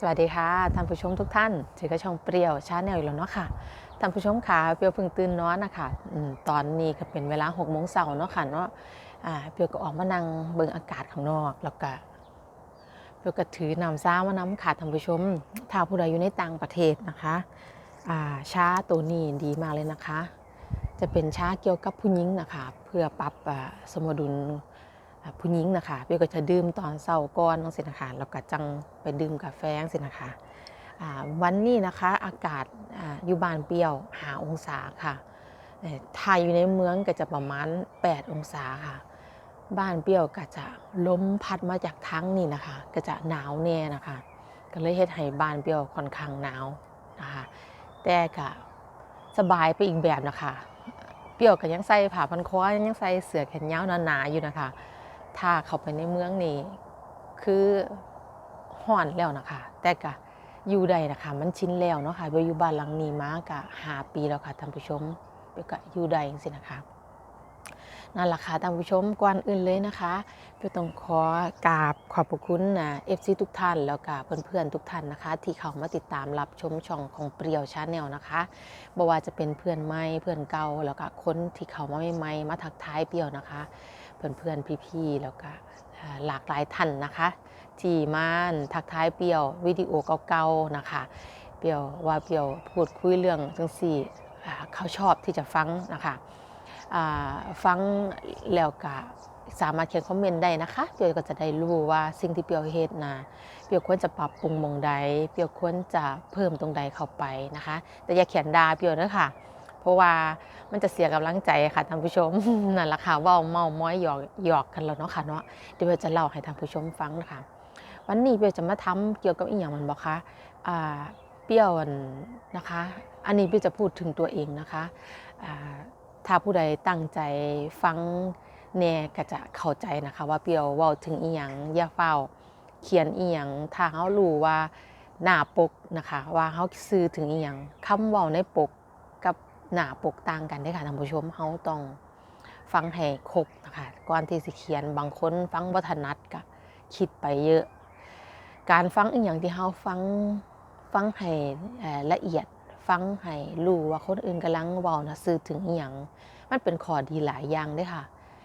สวัสดีค่ะท่านผู้ชมทุกท่านถือกระช่องเปรี้ยวชาแนลอยู่แล้วเนาะค่ะท่านผู้ชมค่ะเปรี้ยวเพิ่งตื่นนอนนะคะอตอนนี้ก็เป็นเวลาหกโมงเช้าเนาะค่ะเนาะเปรี้ยวก็ออกมานั่งเบิ่งอากาศข้างนอกแล้วก็เปรี้ยวก็ถือน้ำซ่ามาน้ำค่ะท่านผู้ชมถ้าผู้ใดอยู่ในต่างประเทศนะคะอ่าชาตัวนี้ดีมากเลยนะคะ จะเป็นชาเกี่ยวกับผู้หญิงนะคะ เพื่อปรับสมดุล ผู้หญิงนะคะเปียวก็จะดื่มตอนเช้าก่อนจังซี่นะคะแล้วก็จังไปดื่มกาแฟจังซี่นะคะวันนี้นะคะอากาศออยู่บ้านเปรี้ยวหาองศาค่ะเอ่อยู่ในเมืองก็จะประมาณ 8 องศาค่ะ บ้านเปรี้ยวก็จะล้มพัดมาจากทั้งนี่นะคะ ก็จะหนาวแน่นะคะ ก็เลยเฮ็ดให้บ้านเปรี้ยวค่อนข้างหนาวนะคะแต่ก็สบายไปอีกแบบนะคะ เปรี้ยวก็ยังใส่ผ้าพันคอยังใส่เสื้อแขนยาวหนาๆอยู่นะคะ ถ้าเข้าไปในเมืองนี่คือห่อนแล้วนะคะ แต่ก็อยู่ได้นะคะ มันชินแล้วเนาะค่ะเบลอยู่บ้านหลังนี้มากะหาปีแล้วค่ะท่านผู้ชมเบลก็อยู่ได้จริงๆนะคะนั่นแหละค่ะท่านผู้ชมก่อนอื่นเลยนะคะเบลต้องขอกราบขอบพระคุณนะเอฟซีทุกท่านแล้วก็เพื่อนๆทุกท่านนะคะ ที่เข้ามาติดตามรับชมช่องของเปรียวชาแนลนะคะบ่ว่าจะเป็นเพื่อนใหม่เพื่อนเก่าแล้วก็คนที่เข้ามาใหม่ๆมาทักทายเปรียวนะคะ เพื่อนๆพี่ๆแล้วก็หลากหลายท่านนะคะที่มานทักทายเปียววิดีโอเก่าๆนะคะ เปียวว่าเปียวพูดคุยเรื่องจังสี่เขาชอบที่จะฟังนะคะฟังแล้วก็สามารถเขียนคอมเมนต์ได้นะคะ เปียวก็จะได้รู้ว่าสิ่งที่เปียวเฮ็ดนะ เปียวควรจะปรับปรุงมองใด เปียวควรจะเพิ่มตรงใดเข้าไปนะคะ แต่อย่าเขียนด่าเปียวนะค่ะ ราะว่ามันจะเสียกำลังใจค่ะท่านผู้ชมนั่นแหละค่ะว่าเมาม้อยหยอกหยอกกันแล้วเนาะค่ะเนาะเดี๋ยวจะเล่าให้ท่านผู้ชมฟังนะคะวันนี้เบลจะมาทำเกี่ยวกับอีกอย่างมันบอกคะอ่าเปรี้ยวนะคะ อันนี้เบลจะพูดถึงตัวเองนะคะอ่าถ้าผู้ใดตั้งใจฟังแน่ก็จะเข้าใจนะคะ ว่าเปรี้ยวว้าถึงอีหยังย่าเฝ้าเขียนอีหยังถ้าเขารู้ว่าหน้าปกนะคะ ว่าเขาซื้อถึงอีหยังคำเว้าในปก หนาปกต่างกันได้ค่ะท่านผู้ชมเขาต้องฟังให้ครบนะคะก่อนที่สิเขียนบางคนฟังวัฒนัดก็คิดไปเยอะ การฟังอีกอย่างที่เขาฟังฟังให้ละเอียดฟังให้รู้ว่าคนอื่นกำลังเว้านะสื่อถึงอีหยังมันเป็นข้อดีหลายอย่างด้อค่ะ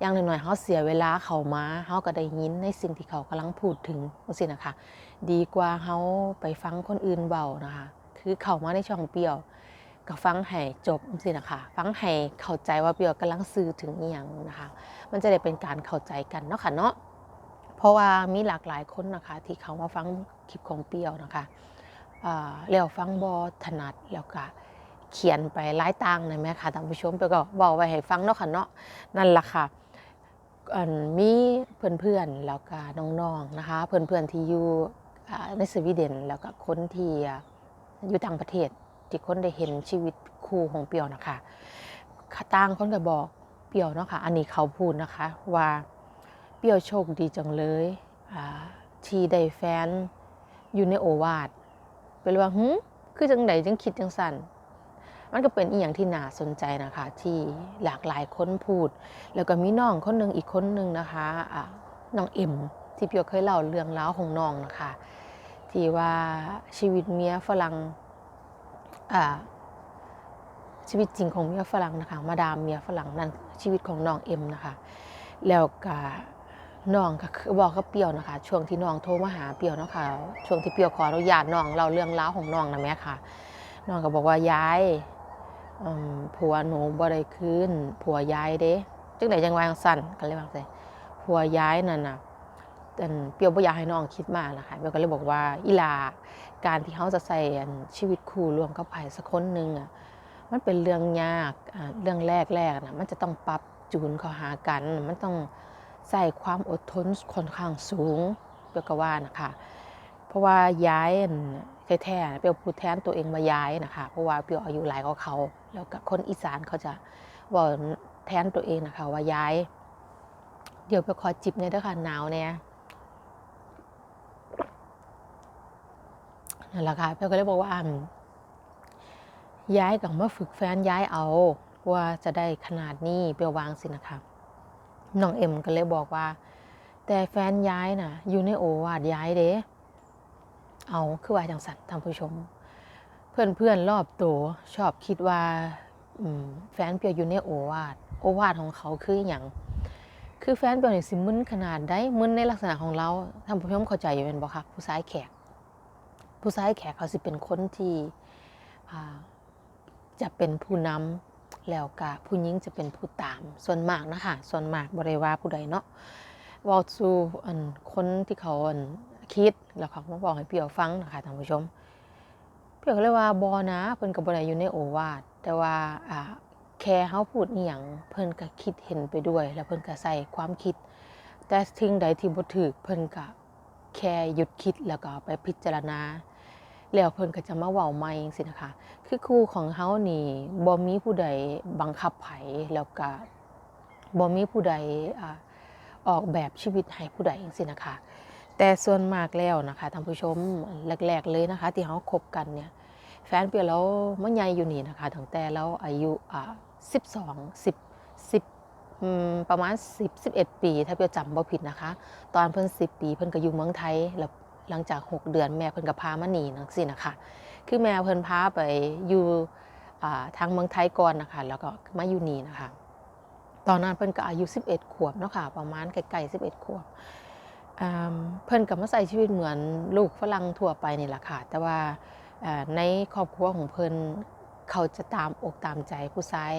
อย่างหน้อยๆเขาเสียเวลาเขามาเขาก็ได้ยินในสิ่งที่เขากำลังพูดถึงสินะคะ ดีกว่าเขาไปฟังคนอื่นเบานะคะ คือเขามาในช่องเปรี้ยว ก็ฟังให้จบสินะคะ ฟังให้เข้าใจว่าเปียวกำลังสื่อถึงอหย่างนะคะ มันจะได้เป็นการเข้าใจกันเนาะค่ะเนาะเพราะว่ามีหลากหลายคนนะคะ ที่เขามาฟังคลิปของเปียวนะคะแล้วฟังบอถนัดแล้วก็เขียนไปหลายต่างนะแม่ค่ะท่านผู้ชมเปียวก็บอกไว้ให้ฟังเนาะค่ะเนาะนั่นแหละค่ะมีเพื่อนๆแล้วก็น้องๆนะคะ เพื่อนๆที่อยู่ในสวีเดนแล้วก็คนที่อยู่ต่างประเทศ ที่คนได้เห็นชีวิตคู่ของเปียวนะคะต่างคนก็บอกเปียวเนาะค่ะอันนี้เขาพูดนะคะว่าเปียวโชคดีจังเลยที่ได้แฟนอยู่ในโอวาทเป็นว่าหึคือจังใดจังคิดจังสั่นมันก็เป็นอีหยังที่น่าสนใจนะคะ ที่หลากหลายคนพูด แล้วก็มีน้องคนหนึ่งอีกคนหนึ่งนะคะอ่าน้องเอ็มที่เปียวเคยเล่าเรื่องราของน้องนะคะ ที่ว่าชีวิตเมียฝรั่ง ชีวิตจริงของเมียฝรั่งนะคะ มาดามเมียฝรั่งนั่นชีวิตของน้องเอ็มนะคะ แล้วก็น้องก็บอกกับเปียวนะคะ ช่วงที่น้องโทรมาหาเปียวเนาะคะช่วงที่เปียวขออนุญาตน้องเราเรื่องราวของน้องนะแม่ค่ะน้องก็บอกว่ายายผัวหนูบ่ได้คืนผัวยายเด้จังไดจังวางสั่นก็เลยว่าไงผัวยายนั่นน่ะ เปียวบ่อยากให้น้องคิดมากนะคะเปียวก็เลยบอกว่าอีลาการที่เขาจะใส่ชีวิตคู่รวมกับไผ่สักคนหนึ่งอะมันเป็นเรื่องยากเรื่องแรกแรกนะมันจะต้องปรับจูนเข้าหากัน มันต้องใส่ความอดทนค่อนข้างสูงเปียวก็ว่านะคะเพราะว่าย้ายแท้ๆเปียวพูดแทนตัวเองมาย้ายนะคะเพราะว่าเปียวอายุหลายกว่าเขาแล้วก็คนอีสานเขาจะบอกแทนตัวเองนะคะว่าย้าย เดี๋ยวเปียวขอจิบเนี่ยด้วยค่ะหนาวเนี่ย นั่นแหละค่ะเปียวก็เลยบอกว่าย้ายกับมาฝึกแฟนย้ายเอาว่าจะได้ขนาดนี้เปียววางสินะคะน้องเอ็มก็เลยบอกว่า แต่แฟนย้ายน่ะ อยู่ในโอวาดย้ายเด้เอาคือว่าจังสันท่านผู้ชม เพื่อนเพื่อนรอบตัวชอบคิดว่าแฟนเปียวอยู่ในโอวาทโอวาทของเขาคืออย่างคือแฟนเปียวนี่สิมึนขนาดได้มึนในลักษณะของเราท่านผู้ชมเข้าใจอยู่เป็นบ่คะผู้ชายแขก ผู้ชายแขกเขาสิเป็นคนที่จะเป็นผู้นำแล้วก็ผู้หญิงจะเป็นผู้ตาม ส่วนมากนะคะส่วนมากบริวาผู้ใดเนาะว่าสู่อันคนที่เขาอันคิดแล้วเขามาบอกให้เปียวฟังนะคะท่านผู้ชม เปียวก็เลยว่าบอนะเพิ่นก็บ่ได้อยู่ในโอวาทแต่ว่าอ่าแค่เฮาพูดอีหยังเพิ่นก็คิดเห็นไปด้วย แล้วเพิ่นก็ใส่ความคิด แต่สิ่งใดที่บ่ถูกเพิ่นก็แค่หยุดคิดแล้วก็ไปพิจารณา แล้วเพิ่นก็จะมาเว้าใหม่จังซี่นะคะ คือครูของเฮานี่บ่มีผู้ใดบังคับไผแล้วก็บ่มีผู้ใดอ่าออกแบบชีวิตให้ผู้ใดจังซี่นะคะ แต่ส่วนมากแล้วนะคะท่านผู้ชมแรก ๆ เลยนะคะ ที่เฮาคบกันเนี่ยแฟนเปียแล้วมันใหญ่อยู่นี่นะคะตั้งแต่เราอายุอ่า12 10 10อืมประมาณ 10 11 ปี ถ้าเปียจำบ่ผิดนะคะ ตอนเพิ่น10 ปี เพิ่นก็อยู่เมืองไทย แล้ว หลังจาก 6 เดือนแม่เพิ่นก็พามาหนีนังซี่นะคะ คือแม่เพิ่นพาไปอยู่ทางเมืองไทยก่อนนะคะ แล้วก็มาอยู่นี่นะคะ ตอนนั้นเพิ่นก็อายุ 11 ขวบเนาะค่ะ ประมาณใกล้ๆ11 ขวบเพิ่นก็มาใช้ชีวิตเหมือนลูกฝรั่งทั่วไปนี่แหละค่ะ แต่ว่าอ่าในครอบครัวของเพิ่นเขาจะตามอกตามใจผู้ชาย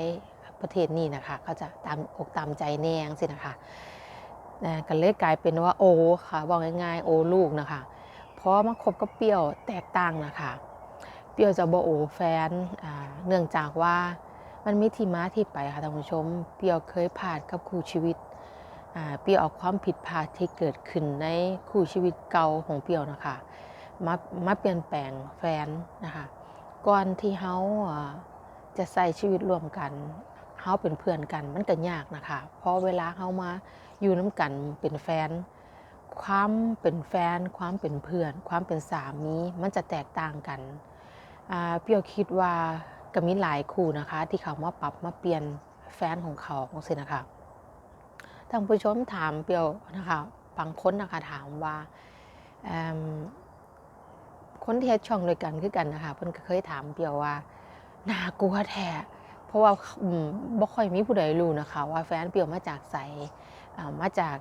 ประเทศนี้นะคะ เขาจะตามอกตามใจแนงสินะคะ อ่าก็เลยกลายเป็นว่าโอค่ะบอกง่ายๆโอลูกนะคะเพราะมาคบกับเปรี้ยวแตกต่างนะคะ เปรี้ยวจะบโอแฟนเนื่องจากว่ามันมีที่มาที่ไปค่ะท่านผู้ชม เปรี้ยวเคยผ่านกับคู่ชีวิตเปรี้ยวเอาความผิดพลาดที่เกิดขึ้นในคู่ชีวิตเก่าของเปรี้ยวนะคะมามาเปลี่ยนแปลงแฟนนะคะก่อนที่เฮาจะใส่ชีวิตร่วมกันเฮาเป็นเพื่อนกันมันก็ยากนะคะ เพราะเวลาเฮามา อยู่น้ำกันเป็นแฟน ความเป็นแฟน ความเป็นเพื่อน ความเป็นสามีมันจะแตกต่างกันอ่าเปียวคิดว่าก็มีหลายคู่นะคะ ที่เขามาปรับมาเปลี่ยนแฟนของเขาของสินะคะท่านผู้ชมถามเปียวนะคะบางคนนะคะถามว่าคนที่เฮ็ดช่องด้วยกันคือกันนะคะเพิ่นก็เคยถามเปียวว่าน่ากลัวแท้เพราะว่าบ่ค่อยมีผู้ใดรู้นะคะ ว่าแฟนเปียวมาจากไส มาจาก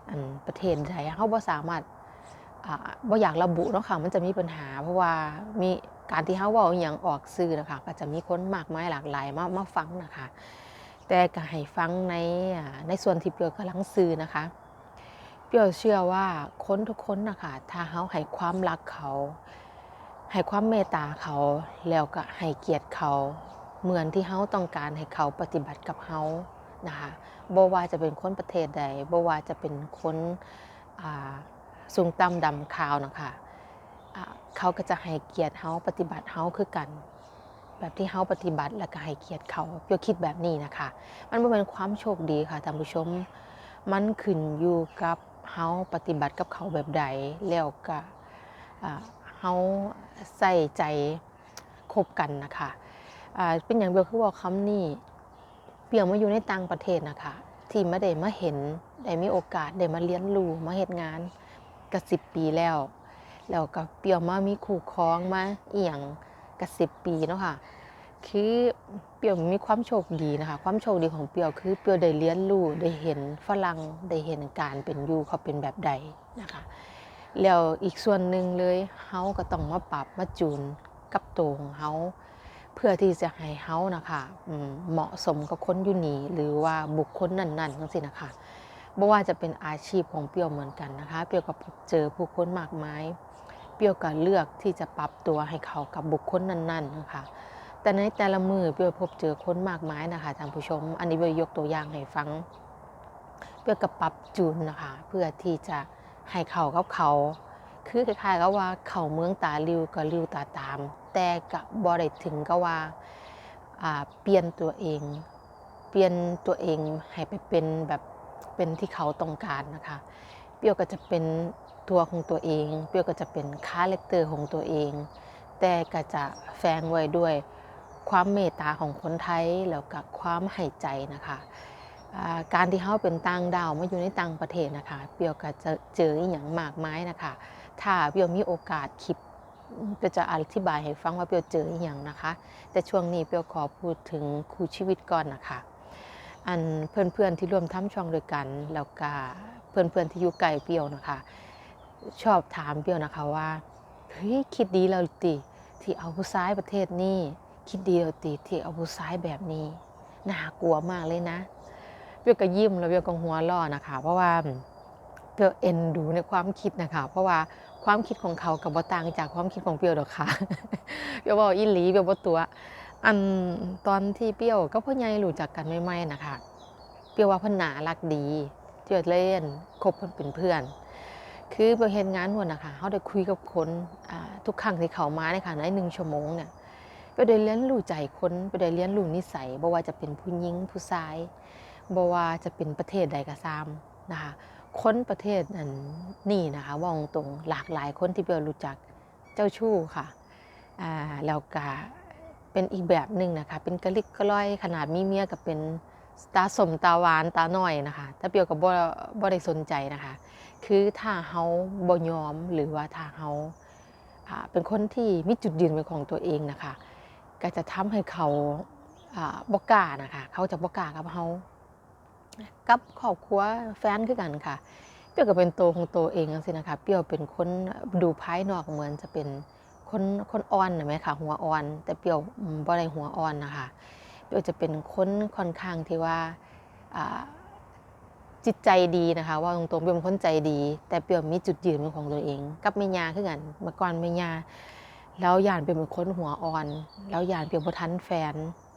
ประเทศใดเขาบ่สามารถอ่าบ่อยากระบุเนาะค่ะมันจะมีปัญหา เพราะว่ามีการที่เขาเว้าอย่างออกสื่อนะคะก็จะมีคนมากมายหลากหลายมามาฟังนะคะ แต่ก็ให้ฟังในในส่วนที่เปียวกำลังสื่อนะคะ เปียวเชื่อว่าคนทุกคนนะคะถ้าเขาให้ความรักเขาให้ความเมตตาเขาแล้วก็ให้เกียรติเขา เหมือนที่เขาต้องการให้เขาปฏิบัติกับเขา นะคะบ่ว่าจะเป็นคนประเทศใดบ่ว่าจะเป็นคนอ่าสูงต่ำดำขาวนะคะเขาก็จะให้เกียรติเฮาปฏิบัติเฮาคือกัน แบบที่เฮาปฏิบัติแล้วก็ให้เกียรติเขาเพื่อคิดแบบนี้นะคะ มันเป็นความโชคดีค่ะท่านผู้ชม มันขึ้นอยู่กับเฮาปฏิบัติกับเขาแบบใดแล้วก็เฮาใส่ใจคบกันนะคะเป็นอย่างเดียวคือว่าคำนี้ เปียวมาอยู่ในต่างประเทศนะคะที่มาได้มาเห็นได้มีโอกาสได้มาเรียนรู้มาเฮ็ดงานก็สิบปีแล้วแล้วก็เปียวมามีคู่ครองมาเอียงก็สิบปีเนาะค่ะคือเปียวมีความโชคดีนะคะ ความโชคดีของเปียวคือเปียวได้เรียนรู้ได้เห็นฝรั่งได้เห็นการเป็นอยู่เขาเป็นแบบใดนะคะแล้วอีกส่วนหนึ่งเลยเฮาก็ต้องมาปรับมาจูนกับตัวของเฮา เพื่อที่จะให้เฮานะคะเหมาะสมกับคนอยู่นี่หรือว่าบุคคลนั้นๆทั้งสิ้นนะคะบ่ว่าจะเป็นอาชีพของเปียวเหมือนกันนะคะ เปียวก็พบเจอผู้คนมากมายเปียวก็เลือกที่จะปรับตัวให้เขากับบุคคลนั้นๆนะคะแต่ในแต่ละมือเปียวพบเจอคนมากมายนะคะท่านผู้ชม อันนี้เปียวยกตัวอย่างให้ฟัง เปียวก็ปรับจูนนะคะ เพื่อที่จะให้เขากับเขา คือคล้ายๆกับว่าเขาเมืองตาลิวก็ลิวตาตาม แต่กับบอได้ถึงก็ว่าเปลี่ยนตัวเอง เปลี่ยนตัวเองให้ไปเป็นแบบเป็นที่เขาต้องการนะคะ เปรียวก็จะเป็นตัวของตัวเอง เปรียวก็จะเป็นคาแรคเตอร์ของตัวเอง แต่ก็จะแฝงไว้ด้วยความเมตตาของคนไทยแล้วกับความให้ใจนะคะการที่เขาเป็นต่างดาวมาอยู่ในต่างประเทศนะคะ เปียวก็จะเจออย่างมากมายนะคะ ถ้าเปียวมีโอกาสคลิป เปียวจะอธิบายให้ฟังว่าเปียวเจออย่างนะคะ แต่ช่วงนี้เปียวขอพูดถึงครูชีวิตก่อนนะคะ อันเพื่อนๆที่ร่วมทำช่องด้วยกันแล้วก็เพื่อนๆที่อยู่ไกลเปียวนะคะ ชอบถามเปียวนะคะว่าเฮ้ยคิดดีแล้วติที่เอาผู้ชายประเทศนี้คิดดีแล้วติที่เอาผู้ชายแบบนี้น่ากลัวมากเลยนะเปียวก็ยิ้มแล้วเปียวก็หัวเราะนะคะ เพราะว่าเปียวเอ็นดูในความคิดนะคะ เพราะว่า ความคิดของเขากับบต่างจากความคิดของเปียวดอกค่ะ เปียวบอกอีหลีเปียวบ่ตัว อันตอนที่เปียวก็พ่อใหญ่รู้จักกันใหม่ๆนะคะ เปียวว่าพิ่นน่ารักดีเจือเล่นคบเพิ่นเป็นเพื่อน คือเปียวเห็นงานหัวนะคะเขาได้คุยกับคนทุกครั้งที่เขามาในค่ะในหนึ่งชั่วโมงเนี่ยเปียวได้เรียนรู้ใจคนเปียวได้เรียนรู้นิสัยบ่ว่าจะเป็นผู้หญิงผู้ชายบ่ว่าจะเป็นประเทศใดก็ตามนะคะ คนประเทศนั้นนี่นะคะว่าตรงหลากหลายคนที่เปรี้ยวรู้จักเจ้าชู้ค่ะแล้วก็เป็นอีกแบบหนึ่งนะคะ เป็นกะลิกกะล่อยขนาดมีเมียกับเป็นตาสมตาหวานตาหน่อยนะคะแต่เปียวกับบ่บ่ได้สนใจนะคะ คือถ้าเฮาบ่ยอมหรือว่าถ้าเฮาเป็นคนที่มีจุดยืนเป็นของตัวเองนะคะ ก็จะทำให้เขาอ่าบ่กล้านะคะ เขาจะบ่กล้ากับเฮา กับครอบครัวแฟนคือกันค่ะ เปรียวก็เป็นตัวของตัวเองจังซี่นะคะ เปรียวเป็นคนดูภายนอกเหมือนจะเป็นคนคนอ่อนนะไหมคะหัวอ่อน แต่เปรียวบ่ได้หัวอ่อนนะคะ เปรียวจะเป็นคนค่อนข้างที่ว่าจิตใจดีนะคะ ว่าตรงๆเปรียวเป็นคนใจดี แต่เปรียวมีจุดยืนเป็นของตัวเอง กับแม่ยาคือกันเมื่อก่อนแม่ยาแล้วยานเปรียวเป็นคนหัวอ่อน แล้วยานเปรียวบ่ทันแฟน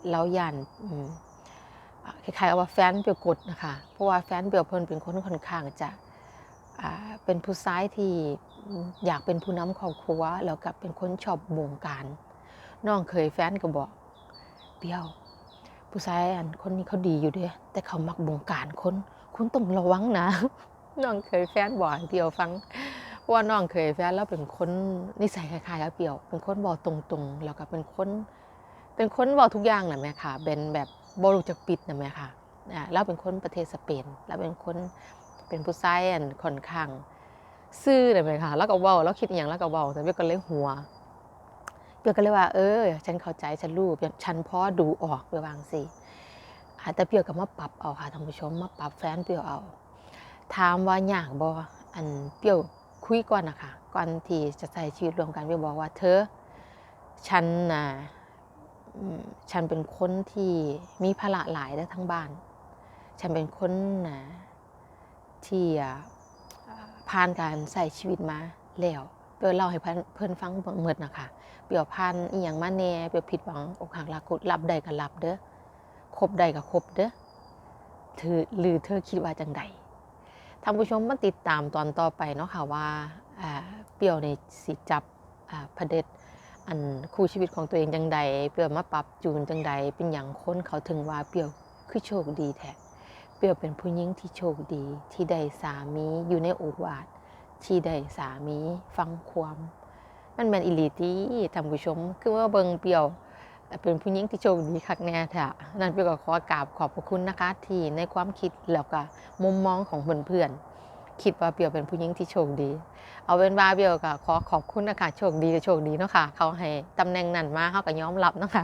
แล้วยานอื คล้ายๆกับว่าแฟนเปียวกดนะคะ เพราะว่าแฟนเปียวเพิ่นเป็นคนค่อนข้างจะเป็นผู้ชายที่อยากเป็นผู้นำครอบครัวแล้วก็เป็นคนชอบบงการ น้องเคยแฟนก็บอกเปียว ผู้ชายอันคนนี้เขาดีอยู่ด้วยแต่เขามักบงการคนคุณต้องระวังนะ น้องเคยแฟนบอกเปียวฟังเพราะว่าน้องเคยแฟนแล้วเป็นคนนิสัยคล้ายๆกับเปียว เป็นคนบอกตรงๆแล้วก็เป็นคนเป็นคนบอกทุกอย่างนะแม่ค่ะเป็นแบบ บรูจักปิดนะแม่ค่ะอ่าแล้วเป็นคนประเทศสเปนแล้วเป็นคนเป็นผู้ชายอันค่อนข้างซื่อเลยไหมคะแล้วก็เว้าแล้วคิดอย่างแล้วก็เว้าแต่เบียก็เลยหัวเบียก็เลยว่า เออ ฉันเข้าใจฉันรู้ฉันพอดูออกไปวางสิอาแต่เปียวก็มาปรับเอาค่ะท่านผู้ชมมาปรับแฟนเปียวเอา ถามว่าอยากบ่อันเปียวคุยก่อนนะคะก่อนที่จะใช้ชีวิตรวมกันเปียบอกว่าเธอฉันน่ะ ฉันเป็นคนที่มีภาระหลายได้ทั้งบ้าน ฉันเป็นคนนะที่ผ่านการใส่ชีวิตมาแล้วเปียวเล่าให้เพิ่นเพิ่นฟังเหมดนะคะเปียวผ่านอีหยังมาแน่เปียวผิดหวังอกหักรักุดรับได้ก็รับเด้อคบได้ก็คบเด้อเธอหรือเธอคิดว่าจังใดท่านผู้ชมมาติดตามตอนต่อไปเนาะค่ะว่าเปียวในสิจับพระเด็จ อันคู่ชีวิตของตัวเองจังใดเปียวมาปรับจูนจังใดเป็นอย่างคนเขาถึงว่าเปียวคือโชคดีแท้เปรียวเป็นผู้หญิงที่โชคดีที่ได้สามีอยู่ในโอวาทที่ได้สามีฟังความมันแมนอิลีที่ท่านผู้ชม คือว่าเบิงเปรียวเป็นผู้หญิงที่โชคดีคักแน่แท้นั่นเปรียวก็ขอกราบขอบพระคุณนะคะที่ในความคิดแล้วก็มุมมองของเพื่อนๆ คิดว่าเปียวเป็นผู้หญิงที่โชคดี เอาเป็นว่าเปียวก็ขอขอบคุณนะคะโชคดีโชคดีเนาะค่ะเขาให้ตำแหน่งนั้นมาเขาก็ยอมรับเนาะค่ะ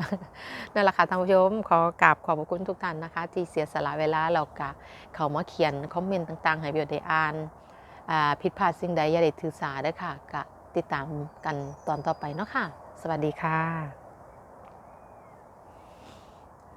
นั่นแหละค่ะท่านผู้ชมขอกราบขอบคุณทุกท่านนะคะ ที่เสียสละเวลาแล้วก็เขามาเขียนคอมเมนต์ต่างๆ ให้เบียวได้อ่านอ่าผิดพลาดสิ่งใดอย่าได้ถือสาเด้อค่ะก็ติดตามกันตอนต่อไปเนาะค่ะ สวัสดีค่ะ